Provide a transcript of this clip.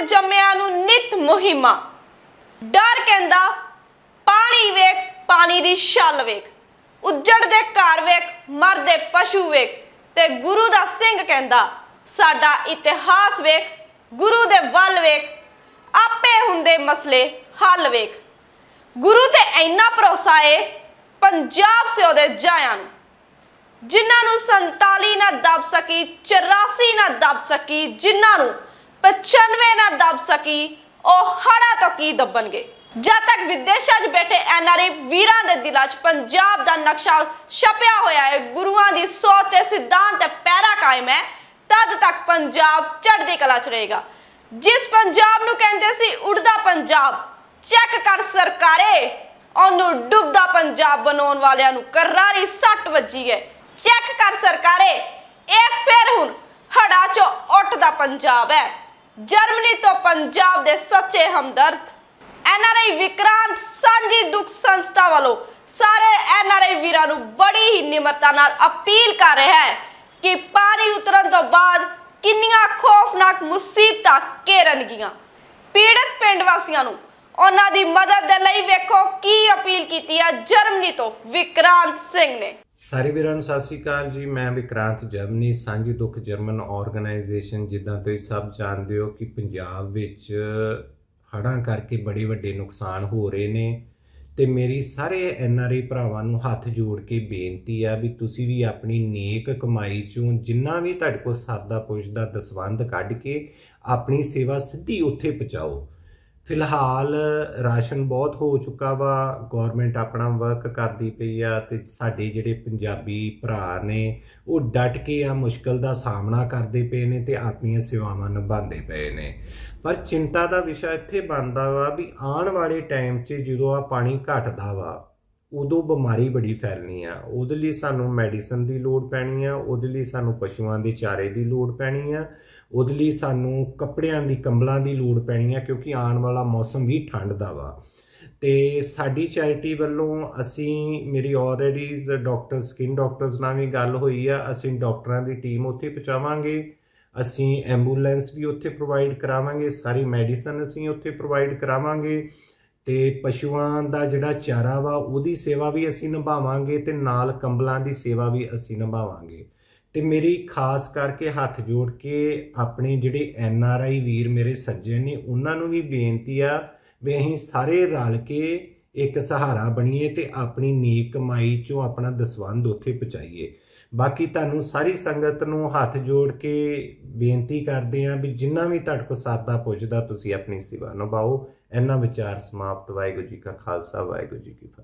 ਦੇ ਜੰਮਿਆਂ ਨੂੰ ਨਿਤ ਮੁਹਿੰਮਾ। ਡਰ ਕਹਿੰਦਾ, ਪਾਣੀ ਵੇਖ, ਪਾਣੀ ਦੀ ਛੱਲ ਵੇਖ। ਉੱਜੜਦੇ ਘਰ ਵੇਖ ਮਰਦੇ ਪਸ਼ੂ ਵੇਖ। ਤੇ ਗੁਰੂ ਦਾ ਸਿੰਘ ਕਹਿੰਦਾ, ਸਾਡਾ ਇਤਿਹਾਸ ਵੇਖ, ਗੁਰੂ ਦੇ ਵੱਲ ਵੇਖ। ਆਪੇ ਹੁੰਦੇ ਮਸਲੇ, ਹੱਲ ਵੇਖ। ਗੁਰੂ ਤੇ ਇੰਨਾ ਭਰੋਸਾ ਏ, ਪੰਜਾਬ ਸੇ ਉਹਦੇ ਜਾਇਆਂ ਨੂੰ। ਜਿਨ੍ਹਾਂ ਨੂੰ 47 ਨਾ ਦੱਬ ਸਕੀ 84 ਨਾ ਦੱਬ ਸਕੀ, ਜਿਨ੍ਹਾਂ ਨੂੰ 95 ਨਾ ਦੱਬ ਸਕੀ, ਉਹ ਹੜਾ ਤੋਂ ਕੀ ਦੱਬਣਗੇ? ਜਦ ਤੱਕ ਵਿਦੇਸ਼ਾਂ 'ਚ ਬੈਠੇ ਐਨਆਰਆਈ ਵੀਰਾਂ ਦੇ ਦਿਲਾਂ 'ਚ ਪੰਜਾਬ ਦਾ ਨਕਸ਼ਾ ਛਪਿਆ ਹੋਇਆ ਹੈ, ਗੁਰੂਆਂ ਦੀ ਸੋਚ ਤੇ ਸਿਧਾਂਤ ਤੇ ਪੈਰਾ ਕਾਇਮ ਹੈ, ਤਦ ਤੱਕ ਪੰਜਾਬ ਚੜ੍ਹਦੀ ਕਲਾ 'ਚ ਰਹੇਗਾ। ਜਿਸ ਪੰਜਾਬ ਨੂੰ ਕਹਿੰਦੇ ਸੀ ਉੜਦਾ ਪੰਜਾਬ, ਚੈੱਕ ਕਰ ਸਰਕਾਰੇ, ਉਹਨੂੰ ਡੁੱਬਦਾ ਪੰਜਾਬ ਬਣਾਉਣ ਵਾਲਿਆਂ ਨੂੰ ਕਰਾਰੀ ਸੱਟ ਵੱਜੀ ਹੈ। ਚੈੱਕ ਕਰ ਸਰਕਾਰੇ, ਇਹ ਫਿਰ ਹੁਣ ਹੜਾ ਚੋਂ ਉੱਠਦਾ ਪੰਜਾਬ ਹੈ। ਜਰਮਨੀ ਤੋਂ ਪੰਜਾਬ ਦੇ ਸੱਚੇ ਹਮਦਰਦ। ਐਨਆਰਆਈ ਵਿਕਰਾਂਤ ਸਾਂਝੀ ਦੁੱਖ ਸੰਸਥਾ ਵੱਲੋਂ ਸਾਰੇ ਐਨਆਰਆਈ ਵੀਰਾਂ ਨੂੰ ਬੜੀ ਹੀ ਨਿਮਰਤਾ ਨਾਲ ਅਪੀਲ ਕਰ ਰਿਹਾ ਹੈ ਕਿ ਪਾਣੀ ਉਤਰਨ ਤੋਂ ਬਾਅਦ ਕਿੰਨੀਆਂ ਖੌਫਨਾਕ ਮੁਸੀਬਤਾਂ ਘੇਰਨਗੀਆਂ। ਪੀੜਤ ਪਿੰਡ ਵਾਸੀਆਂ ਨੂੰ ਉਹਨਾਂ ਦੀ ਮਦਦ ਦੇ ਲਈ ਵੇਖੋ ਕੀ ਅਪੀਲ ਕੀਤੀ ਹੈ ਜਰਮਨੀ ਤੋਂ ਵਿਕਰਾਂਤ ਸਿੰਘ ਨੇ। ਸਾਰੇ ਵੀਰਾਂ ਨੂੰ ਸਤਿ ਸ੍ਰੀ ਅਕਾਲ ਜੀ। ਮੈਂ ਵਿਕਰਾਂਤ ਜਰਮਨੀ, ਸਾਂਝੀ ਦੁੱਖ ਜਰਮਨ ਆਰਗੇਨਾਈਜੇਸ਼ਨ, ਜਿੱਦਾਂ ਤੁਸੀਂ ਸਭ ਜਾਣਦੇ ਹੋ ਕਿ ਪੰਜਾਬ ਵਿੱਚ ਹੜ੍ਹਾਂ ਕਰਕੇ ਬੜੇ ਵੱਡੇ ਨੁਕਸਾਨ ਹੋ ਰਹੇ ਨੇ ਤੇ ਮੇਰੀ ਸਾਰੇ ਐੱਨ ਆਰ ਆਈ ਭਰਾਵਾਂ ਨੂੰ ਹੱਥ ਜੋੜ ਕੇ ਬੇਨਤੀ ਆ ਵੀ ਤੁਸੀਂ ਵੀ ਆਪਣੀ ਨੇਕ ਕਮਾਈ ਚੋਂ ਜਿੰਨਾ ਵੀ ਤੁਹਾਡੇ ਕੋਲ ਸਰਦਾ ਪੁੱਛਦਾ ਦਸਵੰਧ ਕੱਢ ਕੇ ਆਪਣੀ ਸੇਵਾ ਸਿੱਧੀ ਉੱਥੇ ਪਹੁੰਚਾਓ। ਫਿਲਹਾਲ ਰਾਸ਼ਨ ਬਹੁਤ ਹੋ ਚੁੱਕਾ ਵਾ ਗਵਰਨਮੈਂਟ ਆਪਣਾ ਵਰਕ ਕਰਦੀ ਪਈ ਆ ਤੇ ਸਾਡੇ ਜਿਹੜੇ ਪੰਜਾਬੀ ਭਰਾ ਨੇ, ਉਹ ਡਟ ਕੇ ਆ ਮੁਸ਼ਕਲ ਦਾ ਸਾਹਮਣਾ ਕਰਦੇ ਪਏ ਨੇ ਤੇ ਆਪਣੀਆਂ ਸੇਵਾਵਾਂ ਨਿਭਾਉਂਦੇ ਪਏ ਨੇ। ਪਰ ਚਿੰਤਾ ਦਾ ਵਿਸ਼ਾ ਇੱਥੇ ਬਣਦਾ ਵਾ ਵੀ ਆਉਣ ਵਾਲੇ ਟਾਈਮ 'ਚ ਜਦੋਂ ਆ ਪਾਣੀ ਘਟਦਾ ਵਾ, ਉਦੋਂ ਬਿਮਾਰੀ ਬੜੀ ਫੈਲਣੀ ਆ। ਉਹਦੇ ਲਈ ਸਾਨੂੰ ਮੈਡੀਸਨ ਦੀ ਲੋੜ ਪੈਣੀ ਆ, ਉਹਦੇ ਲਈ ਸਾਨੂੰ ਪਸ਼ੂਆਂ ਦੇ ਚਾਰੇ ਦੀ ਲੋੜ ਪੈਣੀ ਆ ਉਹਦੇ ਲਈ ਸਾਨੂੰ ਕੱਪੜਿਆਂ ਦੀ, ਕੰਬਲਾਂ ਦੀ ਲੋੜ ਪੈਣੀ ਹੈ ਕਿਉਂਕਿ ਆਉਣ ਵਾਲਾ ਮੌਸਮ ਵੀ ਠੰਡ ਦਾ ਵਾ। ਤੇ ਸਾਡੀ ਚੈਰਿਟੀ ਵੱਲੋਂ ਅਸੀਂ, ਮੇਰੀ ਆਲਰੇਡੀ ਡਾਕਟਰ ਸਕਿਨ ਡਾਕਟਰਸ ਨਾਲ ਵੀ ਗੱਲ ਹੋਈ ਆ, ਅਸੀਂ ਡਾਕਟਰਾਂ ਦੀ ਟੀਮ ਉੱਥੇ ਪਹੁੰਚਾਵਾਂਗੇ। ਅਸੀਂ ਐਂਬੂਲੈਂਸ ਵੀ ਉੱਥੇ ਪ੍ਰੋਵਾਈਡ ਕਰਾਵਾਂਗੇ, ਸਾਰੀ ਮੈਡੀਸਨ ਅਸੀਂ ਉੱਥੇ ਪ੍ਰੋਵਾਈਡ ਕਰਾਵਾਂਗੇ। ਤੇ ਪਸ਼ੂਆਂ ਦਾ ਜਿਹੜਾ ਚਾਰਾ ਵਾ, ਉਹਦੀ ਸੇਵਾ ਵੀ ਅਸੀਂ ਨਿਭਾਵਾਂਗੇ ਤੇ ਨਾਲ ਕੰਬਲਾਂ ਦੀ ਸੇਵਾ ਵੀ ਅਸੀਂ ਨਿਭਾਵਾਂਗੇ। ਤੇ ਮੇਰੀ ਖਾਸ ਕਰਕੇ ਹੱਥ ਜੋੜ ਕੇ ਆਪਣੇ ਜਿਹੜੇ ਐਨ ਆਰ ਆਈ ਵੀਰ ਮੇਰੇ ਸੱਜਣ ਨੇ, ਉਹਨਾਂ ਨੂੰ ਵੀ ਬੇਨਤੀ ਆ ਵੀ ਅਸੀਂ ਸਾਰੇ ਰਲ ਕੇ ਇੱਕ ਸਹਾਰਾ ਬਣੀਏ ਤੇ ਆਪਣੀ ਨੀਕ ਕਮਾਈ ਚੋਂ ਆਪਣਾ ਦਸਵੰਧ ਉੱਥੇ ਪਹੁੰਚਾਈਏ। ਬਾਕੀ ਤੁਹਾਨੂੰ ਸਾਰੀ ਸੰਗਤ ਨੂੰ ਹੱਥ ਜੋੜ ਕੇ ਬੇਨਤੀ ਕਰਦੇ ਆਂ ਵੀ ਜਿੰਨਾ ਵੀ ਤੁਹਾਡੇ ਕੋਲ ਸਾਦਾ ਪੁੱਜਦਾ, ਤੁਸੀਂ ਆਪਣੀ ਸੇਵਾ ਨਿਭਾਓ। ਇਹਨਾਂ ਵਿਚਾਰ ਸਮਾਪਤ। ਵਾਹਿਗੁਰੂ ਜੀ ਕਾ ਖਾਲਸਾ, ਵਾਹਿਗੁਰੂ ਜੀ ਕੀ ਫਤਿਹ।